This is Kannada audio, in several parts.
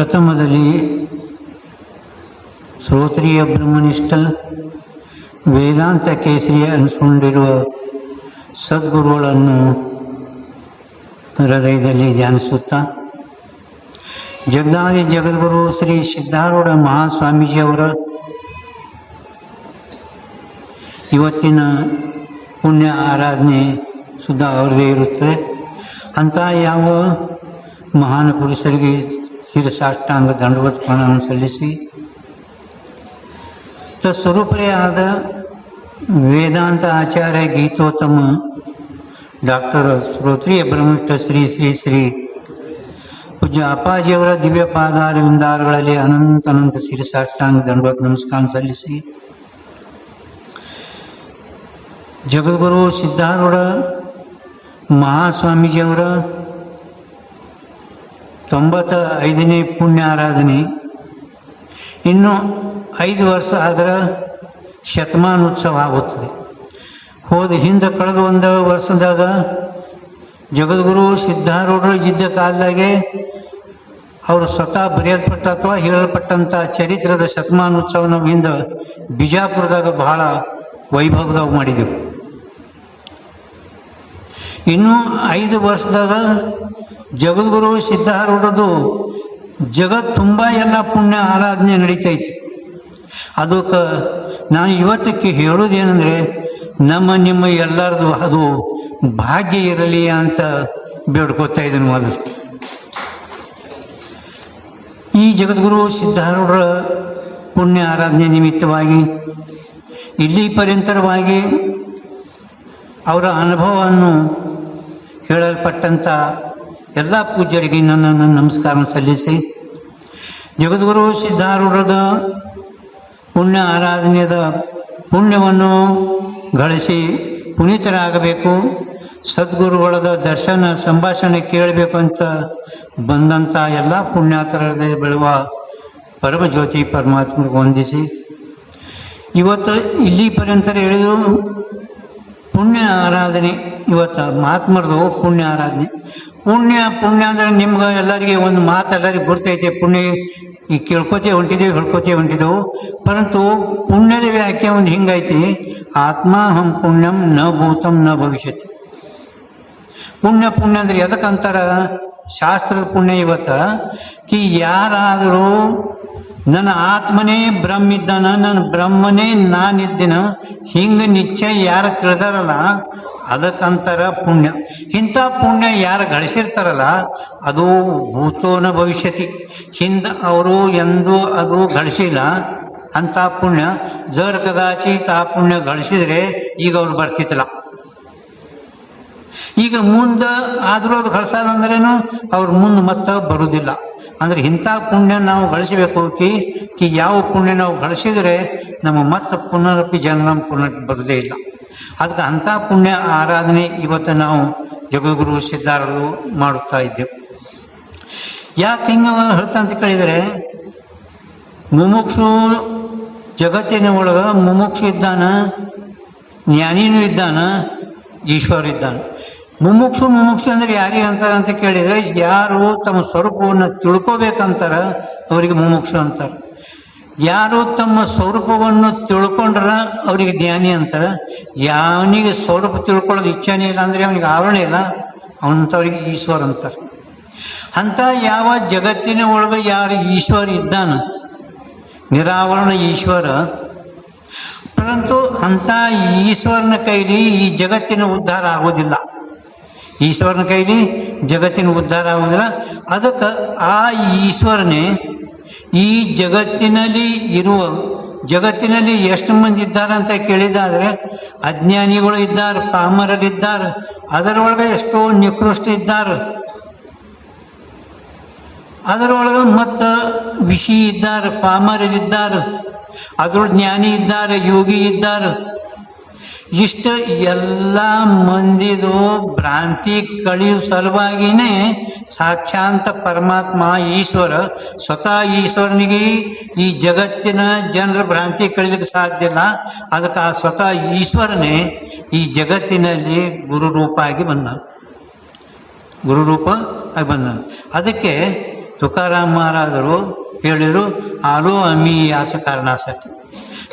ಪ್ರಥಮದಲ್ಲಿ ಶ್ರೋತ್ರಿಯ ಬ್ರಹ್ಮನಿಷ್ಠ ವೇದಾಂತ ಕೇಸರಿ ಅನಿಸ್ಕೊಂಡಿರುವ ಸದ್ಗುರುಗಳನ್ನು ಹೃದಯದಲ್ಲಿ ಧ್ಯಾನಿಸುತ್ತಾ ಜಗದಾದಿ ಜಗದ್ಗುರು ಶ್ರೀ ಸಿದ್ಧಾರೂಢ ಮಹಾಸ್ವಾಮೀಜಿಯವರ ಇವತ್ತಿನ ಪುಣ್ಯ ಆರಾಧನೆ ಸುದ್ದ ಅವರದೇ ಇರುತ್ತೆ ಅಂತ ಯಾವ ಮಹಾನ್ ಪುರುಷರಿಗೆ ಶಿರಸಾಷ್ಟಾಂಗ ದಂಡವತ್ ಪ್ರಣಾಮ ಸಲ್ಲಿಸಿ. ತಸ್ವರೂಪರೇ ಆದ ವೇದಾಂತ ಆಚಾರ್ಯ ಗೀತೋತ್ತಮ ಡಾಕ್ಟರ್ ಶ್ರೋತ್ರಿಯ ಬ್ರಹ್ಮಿಷ್ಠ ಶ್ರೀ ಶ್ರೀ ಶ್ರೀ ಪೂಜ್ಯ ಅಪ್ಪಾಜಿಯವರ ದಿವ್ಯ ಪಾದಾರವಿಂದಾರಗಳಲ್ಲಿ ಅನಂತ ಅನಂತ ಶಿರಸಾಷ್ಟಾಂಗ ದಂಡವತ್ ನಮಸ್ಕಾರ ಸಲ್ಲಿಸಿ. ಜಗದ್ಗುರು ಸಿದ್ಧಾರೂಢ ಮಹಾಸ್ವಾಮೀಜಿಯವರ ತೊಂಬತ್ತ ಐದನೇ ಪುಣ್ಯ ಆರಾಧನೆ ಇನ್ನು ಐದು ವರ್ಷ ಆದ್ರೆ ಶತಮಾನೋತ್ಸವ ಆಗುತ್ತದೆ. ಹೋದ ಹಿಂದೆ ಕಳೆದ ಒಂದು ವರ್ಷದಾಗ ಜಗದ್ಗುರು ಸಿದ್ಧಾರೂಢರು ಇದ್ದ ಕಾಲದಾಗೆ ಅವರು ಸ್ವತಃ ಬರೆಯಲ್ಪಟ್ಟ ಅಥವಾ ಹೇಳಲ್ಪಟ್ಟಂಥ ಚರಿತ್ರದ ಶತಮಾನೋತ್ಸವ ನಾವು ಹಿಂದೆ ಬಿಜಾಪುರದಾಗ ಬಹಳ ವೈಭವದಾಗ ಮಾಡಿದೆವು. ಇನ್ನು ಐದು ವರ್ಷದಾಗ ಜಗದ್ಗುರು ಸಿದ್ಧಾರೂಢದು ಜಗತ್ ತುಂಬ ಎಲ್ಲ ಪುಣ್ಯ ಆರಾಧನೆ ನಡೀತೈತಿ. ಅದಕ್ಕೆ ನಾನು ಇವತ್ತಕ್ಕೆ ಹೇಳೋದೇನೆಂದರೆ ನಮ್ಮ ನಿಮ್ಮ ಎಲ್ಲರದು ಅದು ಭಾಗ್ಯ ಇರಲಿ ಅಂತ ಬೇಡ್ಕೋತಾ ಇದ್ದೀನಿ ಮೊದಲು. ಈ ಜಗದ್ಗುರು ಸಿದ್ಧಾರೂಢರ ಪುಣ್ಯ ಆರಾಧನೆ ನಿಮಿತ್ತವಾಗಿ, ಇಲ್ಲಿ ಪರ್ಯಂತರವಾಗಿ ಅವರ ಅನುಭವವನ್ನು ಹೇಳಲ್ಪಟ್ಟಂಥ ಎಲ್ಲ ಪೂಜ್ಯರಿಗೆ ನನ್ನನ್ನು ನನ್ನ ನಮಸ್ಕಾರ ಸಲ್ಲಿಸಿ. ಜಗದ್ಗುರು ಸಿದ್ಧಾರೂಢದ ಪುಣ್ಯ ಆರಾಧನೆಯದ ಪುಣ್ಯವನ್ನು ಗಳಿಸಿ ಪುನೀತರಾಗಬೇಕು. ಸದ್ಗುರುಗಳದ ದರ್ಶನ, ಸಂಭಾಷಣೆ ಕೇಳಬೇಕು ಅಂತ ಬಂದಂಥ ಎಲ್ಲ ಪುಣ್ಯಾತರದೇ ಬೆಳುವ ಪರಮಜ್ಯೋತಿ ಪರಮಾತ್ಮರಿಗೆ ವಂದಿಸಿ. ಇವತ್ತು ಇಲ್ಲಿ ಪರ್ಯಂತರ ಹೇಳಿದು ಪುಣ್ಯ ಆರಾಧನೆ. ಇವತ್ತು ಮಹಾತ್ಮರದು ಪುಣ್ಯ ಆರಾಧನೆ. ಪುಣ್ಯ ಪುಣ್ಯ ಅಂದ್ರೆ ನಿಮ್ಗೆ ಎಲ್ಲರಿಗೆ ಒಂದು ಮಾತು ಎಲ್ಲರಿಗೆ ಗುರ್ತೈತೆ. ಪುಣ್ಯ ಈ ಕೇಳ್ಕೊತೇ ಹೊಂಟಿದ್ದೇವೆ ಹೇಳ್ಕೊತೇ ಹೊಂಟಿದ್ದೆವು ಪರಂತು ಪುಣ್ಯದ ವ್ಯಾಖ್ಯೆ ಒಂದು ಹಿಂಗೈತಿ. ಆತ್ಮಾಹಂ ಪುಣ್ಯಂ ನ ಭೂತಂ ನ ಭವಿಷ್ಯತಿ. ಪುಣ್ಯ ಪುಣ್ಯ ಅಂದ್ರೆ ಎದಕ್ಕಂತಾರ ಶಾಸ್ತ್ರದ ಪುಣ್ಯ ಇವತ್ತು. ಕಿ ಯಾರಾದರೂ ನನ್ನ ಆತ್ಮನೇ ಬ್ರಹ್ಮ ಇದ್ದಾನ ನನ್ನ ಬ್ರಹ್ಮನೇ ನಾನಿದ್ದೀನ, ಹಿಂಗೆ ನಿಶ್ಚಯ ಯಾರು ತಿಳಿದಾರಲ್ಲ, ಅದಕ್ಕಂತಾರ ಪುಣ್ಯ. ಇಂಥ ಪುಣ್ಯ ಯಾರು ಗಳಿಸಿರ್ತಾರಲ್ಲ, ಅದು ಭೂತೋನ ಭವಿಷ್ಯತಿ. ಹಿಂದೆ ಅವರು ಎಂದು ಅದು ಗಳಿಸಿಲ್ಲ, ಅಂಥ ಪುಣ್ಯ. ಜರ್ ಕದಾಚಿತ್ ಆ ಪುಣ್ಯ ಗಳಿಸಿದರೆ ಈಗ ಅವ್ರು ಬರ್ತಿತ್ತಲ್ಲ ಈಗ ಮುಂದೆ ಆದರೂ ಅದು ಗಳಿಸೋದಂದ್ರೇನು ಅವ್ರು ಮುಂದೆ ಮತ್ತೆ ಬರುವುದಿಲ್ಲ ಅಂದ್ರೆ ಇಂಥ ಪುಣ್ಯ ನಾವು ಗಳಿಸಬೇಕು ಕಿ ಯಾವ ಪುಣ್ಯ ನಾವು ಗಳಿಸಿದರೆ ನಮ್ಮ ಮತ್ತೆ ಪುನರಪಿ ಜನ್ಮ ಪುನರ್ ಬರುವುದೇ ಇಲ್ಲ. ಅದಕ್ಕೆ ಅಂಥ ಪುಣ್ಯ ಆರಾಧನೆ ಇವತ್ತು ನಾವು ಜಗದ್ಗುರು ಸಿದ್ಧಾರರು ಮಾಡುತ್ತಾ ಇದ್ದೆವು. ಯಾಕೆ ಹಿಂಗೆ ಹೇಳ್ತಂತ ಕೇಳಿದರೆ, ಮುಮುಕ್ಷು ಜಗತ್ತಿನ ಒಳಗೆ ಮುಮುಕ್ಷು ಇದ್ದಾನ, ಜ್ಞಾನಿನೂ ಇದ್ದಾನ, ಈಶ್ವರ ಇದ್ದಾನೆ. ಮುಮುಕ್ಷು ಮುಮುಕ್ಷು ಅಂದ್ರೆ ಯಾರಿಗೆ ಅಂತಾರೆ ಅಂತ ಕೇಳಿದರೆ ಯಾರು ತಮ್ಮ ಸ್ವರೂಪವನ್ನು ತಿಳ್ಕೋಬೇಕಂತಾರ ಅವರಿಗೆ ಮುಮುಕ್ಷು ಅಂತಾರೆ. ಯಾರು ತಮ್ಮ ಸ್ವರೂಪವನ್ನು ತಿಳ್ಕೊಂಡ್ರ ಅವರಿಗೆ ಜ್ಞಾನಿ ಅಂತಾರೆ. ಯಾವನಿಗೆ ಸ್ವರೂಪ ತಿಳ್ಕೊಳ್ಳೋದು ಇಚ್ಛೆನೇ ಇಲ್ಲ ಅಂದರೆ ಅವನಿಗೆ ಆವರಣ ಇಲ್ಲ ಅವನಂಥವ್ರಿಗೆ ಈಶ್ವರ ಅಂತಾರೆ. ಅಂಥ ಯಾವ ಜಗತ್ತಿನ ಒಳಗೆ ಯಾರು ಈಶ್ವರ ಇದ್ದಾನ, ನಿರಾವರಣ ಈಶ್ವರ. ಪರಂತು ಅಂಥ ಈಶ್ವರನ ಕೈಲಿ ಈ ಜಗತ್ತಿನ ಉದ್ಧಾರ ಆಗೋದಿಲ್ಲ. ಈಶ್ವರನ ಕೈಲಿ ಜಗತ್ತಿನ ಉದ್ಧಾರ ಆಗುವುದಿಲ್ಲ. ಅದಕ್ಕೆ ಆ ಈಶ್ವರನೇ ಈ ಜಗತ್ತಿನಲ್ಲಿ ಇರುವ, ಜಗತ್ತಿನಲ್ಲಿ ಎಷ್ಟು ಮಂದಿ ಇದ್ದಾರೆ ಅಂತ ಕೇಳಿದಾದರೆ ಅಜ್ಞಾನಿಗಳು ಇದ್ದಾರೆ, ಪಾಮರರಿದ್ದಾರೆ, ಅದರೊಳಗೆ ಎಷ್ಟೋ ನಿಕೃಷ್ಟ ಇದ್ದಾರೆ. ಅದರೊಳಗೆ ಮತ್ತು ವಿಷಿ ಇದ್ದಾರೆ, ಪಾಮರರಿದ್ದಾರೆ ಅದ್ರ ಜ್ಞಾನಿ ಇದ್ದಾರೆ, ಯೋಗಿ ಇದ್ದಾರೆ. ಇಷ್ಟು ಎಲ್ಲ ಮಂದಿದು ಭ್ರಾಂತಿ ಕಳಿಯೋ ಸಲುವಾಗಿನೇ ಸಾಕ್ಷಾಂತ ಪರಮಾತ್ಮ ಈಶ್ವರ, ಸ್ವತಃ ಈಶ್ವರನಿಗೆ ಈ ಜಗತ್ತಿನ ಜನರ ಭ್ರಾಂತಿ ಕಳಿಲಿಕ್ಕೆ ಸಾಧ್ಯ ಇಲ್ಲ. ಅದಕ್ಕೆ ಆ ಸ್ವತಃ ಈಶ್ವರನೇ ಈ ಜಗತ್ತಿನಲ್ಲಿ ಗುರು ರೂಪ ಆಗಿ ಬಂದ. ಗುರುರೂಪ ಆಗಿ ಬಂದನು. ಅದಕ್ಕೆ ತುಕಾರಾಮ್ ಮಹಾರಾಜರು ಹೇಳಿದರು ಆಲೋ ಅಮಿ ಕಾರಣ ಕಾರಣಾಸಕ್ತಿ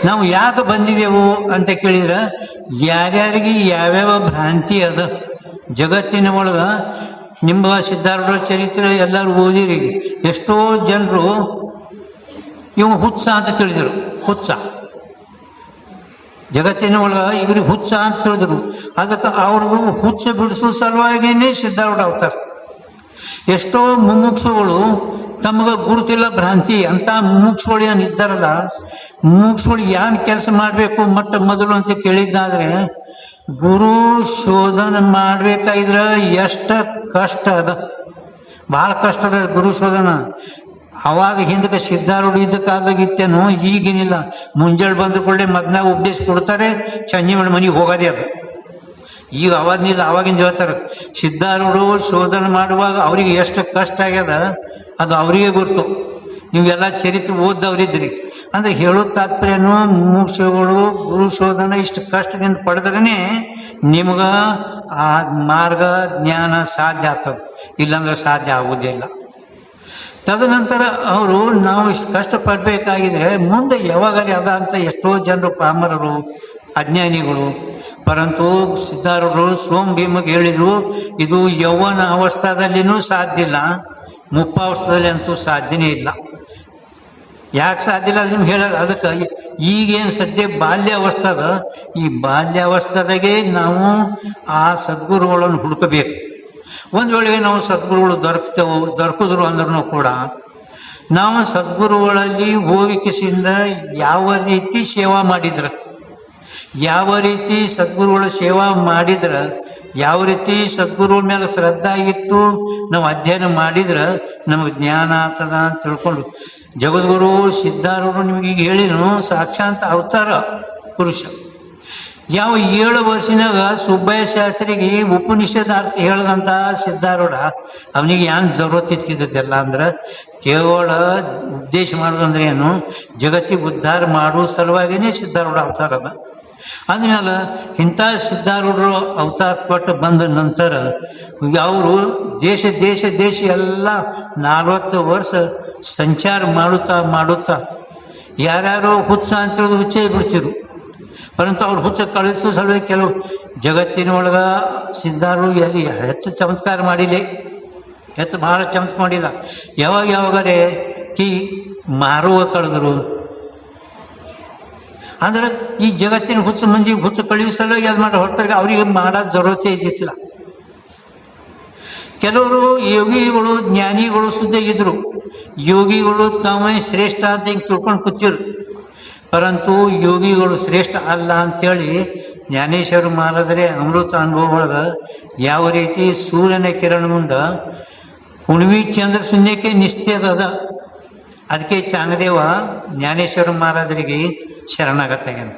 ನಾವು ಯಾಕೆ ಬಂದಿದೆವು ಅಂತ ಕೇಳಿದ್ರೆ, ಯಾರ್ಯಾರಿಗೆ ಯಾವ್ಯಾವ ಭ್ರಾಂತಿ ಅದ? ಜಗತ್ತಿನ ಒಳಗೆ ನಿಮ್ಮ ಸಿದ್ಧಾರೂಢ ಚರಿತ್ರೆ ಎಲ್ಲರೂ ಓದಿರಿ. ಎಷ್ಟೋ ಜನರು ಇವು ಹುತ್ಸ ಅಂತ ತಿಳಿದರು. ಹುತ್ಸ ಜಗತ್ತಿನ ಒಳಗೆ ಇವ್ರಿಗೆ ಹುಚ್ಚ ಅಂತ ತಿಳಿದ್ರು. ಅದಕ್ಕೆ ಅವ್ರಿಗೂ ಹುಚ್ಚ ಬಿಡಿಸೋ ಸಲುವಾಗಿನೇ ಸಿದ್ಧಾರ್ಥ ಅವತಾರ. ಎಷ್ಟೋ ಮುಮುಕ್ಷುಗಳು ತಮಗೆ ಗುರುತಿಲ್ಲ ಭ್ರಾಂತಿ ಅಂತ ಮುಮುಕ್ಷುಗಳು ಏನು ಇದ್ದಾರಲ್ಲ ಮುಮುಕ್ಷುಗಳು ಏನು ಕೆಲಸ ಮಾಡಬೇಕು ಮೊಟ್ಟ ಮೊದಲು ಅಂತ ಕೇಳಿದ್ದಾದ್ರೆ, ಗುರು ಶೋಧನ ಮಾಡ್ಬೇಕಾದ್ರೆ ಎಷ್ಟು ಕಷ್ಟ ಅದ. ಭಾಳ ಕಷ್ಟ ಅದ ಗುರು ಶೋಧನ. ಅವಾಗ ಹಿಂದಕ್ಕೆ ಸಿದ್ಧಾರೂಢ ಇದ್ದ ಕಾಲದಾಗ ಇತ್ತೇನೋ, ಈಗೇನಿಲ್ಲ. ಮುಂಜಾನೆ ಬಂದ ಕೂಡಲೇ ಮದ್ನಾಗ ಉಪದೇಶ ಕೊಡ್ತಾರೆ ಚಂಜಿ ಮನೆಗೆ ಹೋಗೋದೇ ಅದು. ಈಗ ಅವಾಗಿನಿಂದ ಅವಾಗಿಂದ ಹೇಳ್ತಾರೆ ಸಿದ್ಧಾರೂಢ ಶೋಧನೆ ಮಾಡುವಾಗ ಅವರಿಗೆ ಎಷ್ಟು ಕಷ್ಟ ಆಗ್ಯದ, ಅದು ಅವರಿಗೆ ಗೊತ್ತು ನೀವೆಲ್ಲ ಚರಿತ್ರೆ ಓದ್ದವ್ರಿದ್ರಿ ಅಂದ್ರೆ ಹೇಳೋ ತಾತ್ಪರ್ಯನು ಮುಮುಕ್ಷುಗಳು ಗುರು ಶೋಧನ ಇಷ್ಟು ಕಷ್ಟದಿಂದ ಪಡೆದ್ರೇ ನಿಮ್ಗೆ ಆ ಮಾರ್ಗ ಜ್ಞಾನ ಸಾಧ್ಯ ಆಗ್ತದೆ. ಇಲ್ಲಾಂದ್ರೆ ಸಾಧ್ಯ ಆಗುವುದಿಲ್ಲ. ತದನಂತರ ಅವರು ನಾವು ಇಷ್ಟು ಕಷ್ಟಪಡಬೇಕಾಗಿದ್ರೆ ಮುಂದೆ ಯಾವಾಗಲೇ ಅದ ಅಂತ ಎಷ್ಟೋ ಜನರು ಪಾಮರರು, ಅಜ್ಞಾನಿಗಳು ಪರಂತು ಸಿದ್ಧಾರೂಢರು ಸೋಮ್ ಭೀಮಗೆ ಹೇಳಿದರು, ಇದು ಯೌವನ ಅವಸ್ಥಾದಲ್ಲಿನೂ ಸಾಧ್ಯ ಇಲ್ಲ, ಮುಪ್ಪಾವಸ್ಥದಲ್ಲಿ ಅಂತೂ ಸಾಧ್ಯನೇ ಇಲ್ಲ. ಯಾಕೆ ಸಾಧ್ಯ ಇಲ್ಲ ನಿಮ್ಗೆ ಹೇಳ ಅದಕ್ಕೆ ಈಗೇನು ಸದ್ಯ ಬಾಲ್ಯ ಅವಸ್ಥದ ಈ ಬಾಲ್ಯ ಅವಸ್ಥದಾಗೆ ನಾವು ಆ ಸದ್ಗುರುಗಳನ್ನು ಹುಡುಕಬೇಕು. ಒಂದು ವೇಳೆ ನಾವು ಸದ್ಗುರುಗಳು ದೊರಕ್ತೇವೆ, ದೊರಕಿದ್ರು ಅಂದ್ರೂ ಕೂಡ, ನಾವು ಸದ್ಗುರುಗಳಲ್ಲಿ ಹೋಗಿಕಿಸಿಂದ ಯಾವ ರೀತಿ ಸೇವಾ ಮಾಡಿದ್ರೆ? ಯಾವ ರೀತಿ ಸದ್ಗುರುಗಳ ಸೇವಾ ಮಾಡಿದ್ರೆ, ಯಾವ ರೀತಿ ಸದ್ಗುರುಗಳ ಮೇಲೆ ಶ್ರದ್ಧಾ ಇಟ್ಟು ನಾವು ಅಧ್ಯಯನ ಮಾಡಿದ್ರೆ, ನಮಗೆ ಜ್ಞಾನ ಆಗ್ತದ ಅಂತ ತಿಳ್ಕೊಂಡು, ಜಗದ್ಗುರು ಸಿದ್ಧಾರೂಢರು ನಿಮಗೆ ಈಗ ಹೇಳಿನು ಸಾಕ್ಷಾತ್ ಅವತಾರ ಪುರುಷ. ಯಾವ ಏಳು ವರ್ಷನಾಗ ಸುಬ್ಬಯ್ಯ ಶಾಸ್ತ್ರಿಗೆ ಉಪನಿಷದ ಅರ್ಥ ಹೇಳ್ದಂತ ಸಿದ್ಧಾರೂಢ, ಅವನಿಗೆ ಏನು ಜರೂರತ್ ಇತ್ತಿದ್ದಲ್ಲ ಅಂದ್ರೆ, ಕೇವಲ ಉದ್ದೇಶ ಮಾಡೋದಂದ್ರೆ ಏನು ಜಗತ್ತಿಗೆ ಉದ್ಧಾರ ಮಾಡೋ ಸಲುವಾಗಿನೇ ಸಿದ್ಧಾರೂಢ ಅವತಾರ ಅದ ಅಂದಮೇಲೆ ಇಂಥ ಸಿದ್ಧಾರೂಢರು ಅವತಾರ ಕೊಟ್ಟು ಬಂದ ನಂತರ ಅವರು ದೇಶ ದೇಶ ದೇಶ ಎಲ್ಲ ನಲ್ವತ್ತು ವರ್ಷ ಸಂಚಾರ ಮಾಡುತ್ತಾ ಮಾಡುತ್ತಾ ಯಾರ್ಯಾರೋ ಹುಚ್ಚ ಅಂತ ಹೇಳಿದ್ರು ಹುಚ್ಚೇ ಬಿಡ್ತಿರು ಪರಂತು ಅವ್ರು ಹುಚ್ಚ ಕಳಿಸೋ ಸಲುವಾಗಿ ಕೆಲವು ಜಗತ್ತಿನ ಒಳಗೆ ಸಿದ್ಧಾರು ಎಲ್ಲಿ ಹೆಚ್ಚು ಚಮತ್ಕಾರ ಮಾಡಿಲ್ಲ. ಹೆಚ್ಚು ಭಾಳ ಚಮತ್ಕಾರ ಮಾಡಿಲ್ಲ. ಯಾವಾಗ ಯಾವಾಗರೇ ಕಿ ಮಾರುವ ಕಳೆದ್ರು ಅಂದ್ರೆ ಈ ಜಗತ್ತಿನ ಹುಚ್ಚ ಮಂದಿ ಹುಚ್ಚ ಕಳಿಯೋ ಸಲುವಾಗಿ ಅದು ಮಾಡಿ ಹೊರತಾಗ ಅವರಿಗೆ ಮಾಡೋ ಜರೂರತೆ ಇದ್ದಿತ್ತಿಲ್ಲ. ಕೆಲವರು ಯೋಗಿಗಳು, ಜ್ಞಾನಿಗಳು ಸುದ್ದಿ ಇದ್ರು. ಯೋಗಿಗಳು ತಮ್ಮ ಶ್ರೇಷ್ಠ ಅಂತ ಹಿಂಗೆ ತಿಳ್ಕೊಂಡು ಕೂತಿರು ಪರಂತು ಯೋಗಿಗಳು ಶ್ರೇಷ್ಠ ಅಲ್ಲ ಅಂಥೇಳಿ ಜ್ಞಾನೇಶ್ವರ ಮಹಾರಾಜರೇ ಅಮೃತ ಅನುಭವ ಒಳಗೆ ಯಾವ ರೀತಿ ಸೂರ್ಯನ ಕಿರಣ ಮುಂದೆ ಹುಣ್ವಿ ಚಂದ್ರ ಶೂನ್ಯಕ್ಕೆ ನಿಶ್ಚಯದ ಅದ. ಅದಕ್ಕೆ ಚಾಂಗದೇವ ಜ್ಞಾನೇಶ್ವರ ಮಹಾರಾಜರಿಗೆ ಶರಣಾಗತ್ತಾಗ್ಯಾನ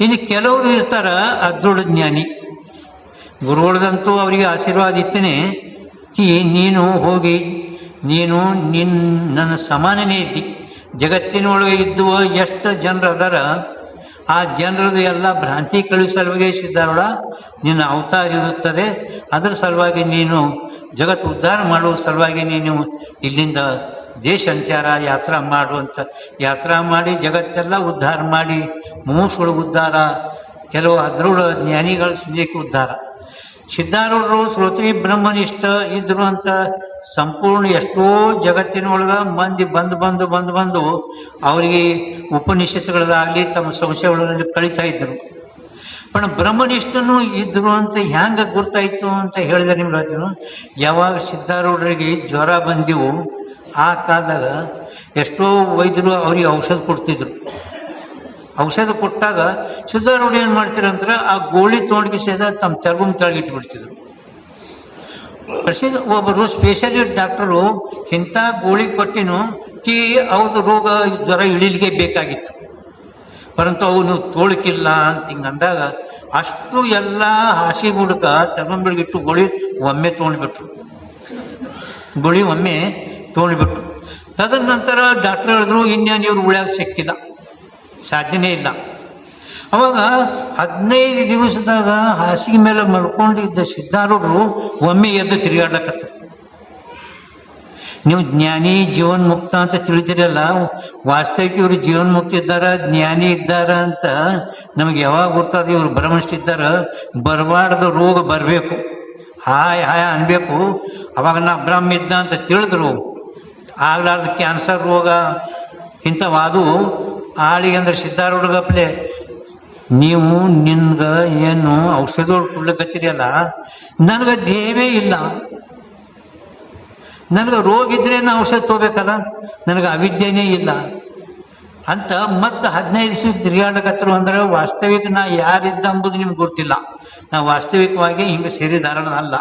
ಇನ್ನು ಕೆಲವರು ಇರ್ತಾರ ಅದೃಢ ಜ್ಞಾನಿ. ಗುರುಗಳದಂತೂ ಅವರಿಗೆ ಆಶೀರ್ವಾದ ಇತ್ತೇನೆ. ಕಿ ನೀನು ಹೋಗಿ, ನೀನು ನಿನ್, ನನ್ನ ಸಮಾನನೇ ಇದ್ದಿ. ಜಗತ್ತಿನೊಳಗೆ ಇದ್ದುವ ಎಷ್ಟು ಜನರು ಅದಾರ ಆ ಜನರದು ಎಲ್ಲ ಭ್ರಾಂತಿ ಕಳಿ ಸಲುವಾಗಿ ನಿನ್ನ ಅವತಾರ ಇರುತ್ತದೆ. ಅದರ ಸಲುವಾಗಿ ನೀನು ಜಗತ್ತು ಉದ್ಧಾರ ಮಾಡುವ ಸಲುವಾಗಿ ನೀನು ಇಲ್ಲಿಂದ ದೇಶ ಸಂಚಾರ ಯಾತ್ರಾ ಮಾಡುವಂಥ ಯಾತ್ರಾ ಮಾಡಿ ಜಗತ್ತೆಲ್ಲ ಉದ್ಧಾರ ಮಾಡಿ ಮುಮುಕ್ಷುಗಳು ಉದ್ಧಾರ, ಕೆಲವು ಅದೃಢ ಜ್ಞಾನಿಗಳ ಸುನ್ಯಕ್ಕೆ ಉದ್ಧಾರ. ಸಿದ್ಧಾರೂಢರು, ಶ್ರೋತ್ರಿ ಬ್ರಹ್ಮನಿಷ್ಠ ಇದ್ರು ಅಂತ ಸಂಪೂರ್ಣ ಎಷ್ಟೋ ಜಗತ್ತಿನೊಳಗೆ ಮಂದಿ ಬಂದು ಬಂದು ಬಂದು ಬಂದು ಅವರಿಗೆ ಉಪನಿಷತ್ಗಳದಾಗಲಿ ತಮ್ಮ ಸಂಶಯಗಳಲ್ಲಿ ಕಳೀತಾ ಇದ್ದರು पण ಬ್ರಹ್ಮನಿಷ್ಠನು ಇದ್ರು ಅಂತ ಹ್ಯಾಂಗ ಗುರ್ತಾಯ್ತು ಅಂತ ಹೇಳಿದೆ ನಿಮ್ಗೆ ಹೇಳ್ತೀನಿ. ಯಾವಾಗ ಸಿದ್ಧಾರೂಢರಿಗೆ ಜ್ವರ ಬಂದಿವು ಆ ಕಾಲದಾಗ ಎಷ್ಟೋ ವೈದ್ಯರು ಅವ್ರಿಗೆ ಔಷಧ ಕೊಡ್ತಿದ್ರು. ಔಷಧ ಕೊಟ್ಟಾಗ ಸಿದ್ಧಾರೂಢ ಏನು ಮಾಡ್ತೀರಂದ್ರೆ ಆ ಗೋಳಿ ತೊಗೊಂಡ್ಗೆ ಸೇದ ತಮ್ಮ ತೆರಗುಮ್ ತೆಳಗೆ ಇಟ್ಬಿಡ್ತಿದ್ರು. ಪ್ರಸಿದ್ಧ ಒಬ್ಬರು ಸ್ಪೆಷಲಿಸ್ಟ್ ಡಾಕ್ಟರು ಇಂಥ ಗೋಳಿ ಕೊಟ್ಟಿನೂ ಕಿ ಅವ್ರದ್ದು ರೋಗ ಜ್ವರ ಇಳಿಲಿಗೆ ಬೇಕಾಗಿತ್ತು. ಪರಂತು ಅವನು ತೋಳಕಿಲ್ಲ ಅಂತ ಹಿಂಗೆ ಅಂದಾಗ ಅಷ್ಟು ಎಲ್ಲ ಹಾಸಿ ಹುಡುಕ ಬೆಳಗಿಟ್ಟು ಗೋಳಿ ಒಮ್ಮೆ ತೊಗೊಂಡ್ಬಿಟ್ರು ಗೋಳಿ ಒಮ್ಮೆ ತೊಗೊಂಡ್ಬಿಟ್ರು ತದನಂತರ ಡಾಕ್ಟರ್ ಹೇಳಿದ್ರು ಇನ್ಯಾನು ಇವ್ರು ಉಳಿಯೋಕೆ ಸಿಕ್ಕಿಲ್ಲ ಸಾಧ್ಯನೇ ಇಲ್ಲ. ಅವಾಗ ಹದಿನೈದು ದಿವಸದಾಗ ಹಾಸಿಗೆ ಮೇಲೆ ಮಲ್ಕೊಂಡಿದ್ದ ಸಿದ್ಧಾರೂಢರು ಒಮ್ಮೆ ಎದ್ದು ತಿರುಗಾಡ್ಲಕತ್ತರು. ನೀವು ಜ್ಞಾನಿ ಜೀವನ್ ಮುಕ್ತ ಅಂತ ತಿಳಿದಿರಲ್ಲ ವಾಸ್ತವಿಕ ಇವರು ಜೀವನ್ ಮುಕ್ತ ಇದ್ದಾರ, ಜ್ಞಾನಿ ಇದ್ದಾರ ಅಂತ ನಮಗೆ ಯಾವಾಗ ಗೊತ್ತಾದ ಇವರು ಭ್ರಮನಿಷ್ಠ ಇದ್ದಾರ ಬರಬಾರ್ದು ರೋಗ ಬರಬೇಕು. ಹಾಯ್ ಹಾಯ್ ಅನ್ಬೇಕು. ಅವಾಗ ನಾ ಬ್ರಹ್ಮ ಇದ್ದ ಅಂತ ತಿಳಿದ್ರು. ಆಗ್ಲಾರ್ದ ಕ್ಯಾನ್ಸರ್ ರೋಗ ಇಂಥವಾದು ಆಳಿಗೆ ಅಂದ್ರೆ ಸಿದ್ಧಾರೂಢಗಪ್ಲೆ ನೀವು ನಿನ್ಗೆ ಏನು ಕೊಡ್ಲಿಕತ್ತೀರಿ ಅಲ್ಲ ನನಗೆ ದೇವೇ ಇಲ್ಲ. ನನಗೆ ರೋಗ ಇದ್ರೆ ಔಷಧ ತಗೋಬೇಕಲ್ಲ? ನನಗೆ ಅವಿದ್ಯೆನೇ ಇಲ್ಲ. ಅಂತ ಮತ್ತೆ ಹದಿನೈದು ದಿವಸ ತಿರುಗಾಡ್ಲಕತ್ತರು ಅಂದ್ರೆ ವಾಸ್ತವಿಕ ನಾ ಯಾರಿದ್ದ ಅಂಬುದು ನಿಮ್ಗೆ ಗೊತ್ತಿಲ್ಲ. ನಾ ವಾಸ್ತವಿಕವಾಗಿ ಹಿಂಗೆ ಸೇರಿದಾರಣ ಅಲ್ಲ.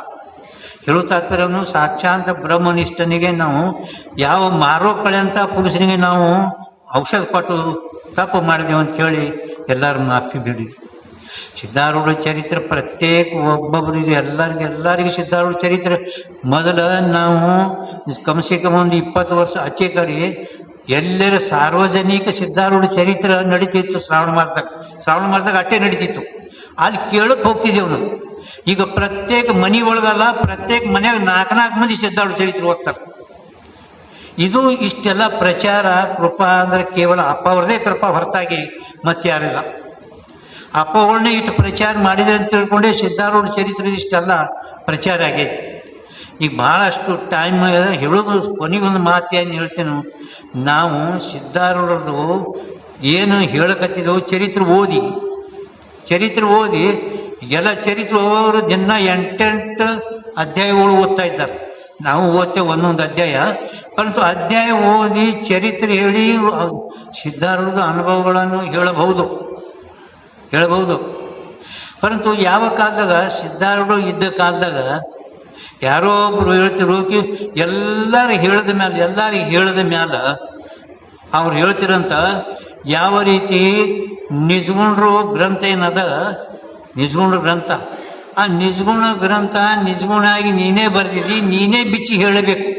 ಹೇಳೋ ತಾತ್ಪರ್ಯವನ್ನು ಸಾಕ್ಷಾಂತ ಬ್ರಹ್ಮನಿಷ್ಠನಿಗೆ ನಾವು ಯಾವ ಮಾರೋ ಅಂತ ಪುರುಷನಿಗೆ ನಾವು ಔಷಧ ಕೊಟ್ಟು ತಪ್ಪು ಮಾಡಿದೆವು ಅಂತೇಳಿ ಎಲ್ಲರೂ ಮಾಫಿ ಬಿಡಿದ್ವಿ ಸಿದ್ಧಾರೂಢ ಚರಿತ್ರೆ ಪ್ರತ್ಯೇಕ ಒಬ್ಬೊಬ್ಬರಿಗೆ ಎಲ್ಲರಿಗೆ, ಎಲ್ಲರಿಗೂ ಸಿದ್ಧಾರೂಢ ಚರಿತ್ರೆ. ಮೊದಲು ನಾವು ಕಮ್ಸೆ ಕಮ್ ಒಂದು ಇಪ್ಪತ್ತು ವರ್ಷ ಆಚೆ ಕಡೆ ಎಲ್ಲರ ಸಾರ್ವಜನಿಕ ಸಿದ್ಧಾರೂಢ ಚರಿತ್ರೆ ನಡೀತಿತ್ತು ಶ್ರಾವಣ ಮಾಸದಾಗ. ಶ್ರಾವಣ ಮಾಸದಾಗ ಅಟ್ಟೆ ನಡೀತಿತ್ತು. ಅಲ್ಲಿ ಕೇಳಕ್ಕೆ ಹೋಗ್ತಿದ್ದೆವು ನಾವು. ಈಗ ಪ್ರತ್ಯೇಕ ಮನೆ ಒಳಗಲ್ಲ, ಪ್ರತ್ಯೇಕ ಮನೆಯಾಗ ನಾಲ್ಕು ನಾಲ್ಕು ಮಂದಿ ಸಿದ್ಧಾರೂಢ ಚರಿತ್ರೆ ಓದ್ತಾರೆ. ಇದು ಇಷ್ಟೆಲ್ಲ ಪ್ರಚಾರ, ಕೃಪಾ ಅಂದ್ರೆ ಕೇವಲ ಅಪ್ಪ ಅವ್ರದೇ ಕೃಪಾ ಹೊರತಾಗಿ ಮತ್ತೆ ಯಾರಿಲ್ಲ. ಅಪ್ಪಗಳನ್ನ ಇಷ್ಟು ಪ್ರಚಾರ ಮಾಡಿದ್ರೆ ಅಂತ ತಿಳ್ಕೊಂಡೆ ಸಿದ್ಧಾರೂಢ ಚರಿತ್ರೆ ಇಷ್ಟೆಲ್ಲ ಪ್ರಚಾರ ಆಗೈತಿ. ಈಗ ಭಾಳಷ್ಟು ಟೈಮ್ ಹೇಳೋದು ಕೊನೆಗೊಂದು ಮಾತು ಏನು ಹೇಳ್ತೇನೆ, ನಾವು ಸಿದ್ಧಾರೂಢರು ಏನು ಹೇಳಕತ್ತಿದ್ದೆವು ಚರಿತ್ರೆ ಓದಿ ಚರಿತ್ರೆ ಓದಿ ಎಲ್ಲ ಚರಿತ್ರೆ ಹೋಗೋರು ದಿನ ಎಂಟೆಂಟು ಅಧ್ಯಾಯಗಳು ಓದ್ತಾ ಇದ್ದಾರೆ. ನಾವು ಓದ್ತೇವೆ ಒಂದೊಂದು ಅಧ್ಯಾಯ. ಪರಂತು ಅಧ್ಯಾಯ ಓದಿ ಚರಿತ್ರೆ ಹೇಳಿ ಸಿದ್ಧಾರೂಢದ ಅನುಭವಗಳನ್ನು ಹೇಳಬಹುದು. ಹೇಳಬಹುದು. ಪರಂತು ಯಾವ ಕಾಲದಾಗ ಸಿದ್ಧಾರೂಢ ಇದ್ದ ಕಾಲದಾಗ ಯಾರೋ ಒಬ್ಬರು ಹೇಳ್ತಿರೋ ಕಿ ಎಲ್ಲರೂ ಹೇಳಿದ ಮ್ಯಾಲೆ ಎಲ್ಲರಿಗೆ ಹೇಳಿದ ಮ್ಯಾಲ ಅವ್ರು ಹೇಳ್ತಿರಂತ, ಯಾವ ರೀತಿ ನಿಜಗುಣರು ಗ್ರಂಥ ಏನದ ನಿಜಗುಣ ಗ್ರಂಥ. ಆ ನಿಜಗುಣ ಗ್ರಂಥ ನಿಜಗುಣ ಆಗಿ ನೀನೇ ಬರೆದಿದ್ದಿ ನೀನೇ ಬಿಚ್ಚಿ ಹೇಳಬೇಕು.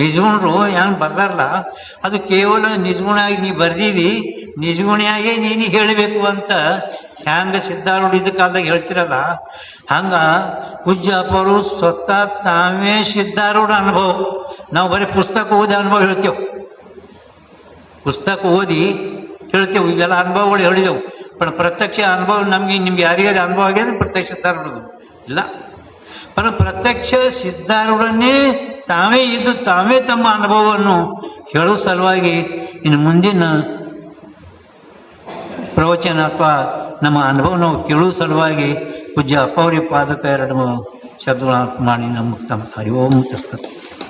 ನಿಜಗುಣರು ಏನು ಬರ್ದಾರಲ್ಲ ಅದು ಕೇವಲ ನಿಜಗುಣಾಗಿ ನೀ ಬರ್ದಿದಿ, ನಿಜಗುಣಿಯಾಗೇ ನೀನು ಹೇಳಬೇಕು ಅಂತ ಹ್ಯಾಂಗ ಸಿದ್ಧಾರೂಢ ಇದ್ದ ಕಾಲದಾಗ ಹೇಳ್ತಿರಲ್ಲ. ಹಂಗ ಪೂಜ್ಯ ಅಪ್ಪರು ಸ್ವತಃ ತಾವೇ ಸಿದ್ಧಾರೂಢ ಅನುಭವ. ನಾವು ಬರೀ ಪುಸ್ತಕ ಓದಿ ಅನುಭವ ಹೇಳ್ತೇವೆ. ಪುಸ್ತಕ ಓದಿ ಹೇಳ್ತೇವೆ, ಇವೆಲ್ಲ ಅನುಭವಗಳು ಹೇಳಿದೆವು. પણ ಪ್ರತ್ಯಕ್ಷ ಅನುಭವ ನಮಗೆ ನಿಮ್ಗೆ ಯಾರ್ಯಾರು ಅನುಭವ ಆಗಿದೆ ಪ್ರತ್ಯಕ್ಷ ಸಿದ್ಧಾರೂಢ ಇಲ್ಲ. પણ ಪ್ರತ್ಯಕ್ಷ ಸಿದ್ಧಾರೂಢನೇ ತಾವೇ ಇದ್ದು ತಾವೇ ತಮ್ಮ ಅನುಭವವನ್ನು ಹೇಳೋ ಸಲುವಾಗಿ ಇನ್ನು ಮುಂದಿನ ಪ್ರವಚನ ಅಥವಾ ನಮ್ಮ ಅನುಭವ ನಾವು ಕೇಳುವ ಸಲುವಾಗಿ ಪೂಜ್ಯ ಅಪ್ಪವರಿ ಪಾದಕ ಎರಡು ಶಬ್ದಗಳ ಮಾಡಿ ನಮ್ಮ ಮುಕ್ತ ಹರಿ ಓಂ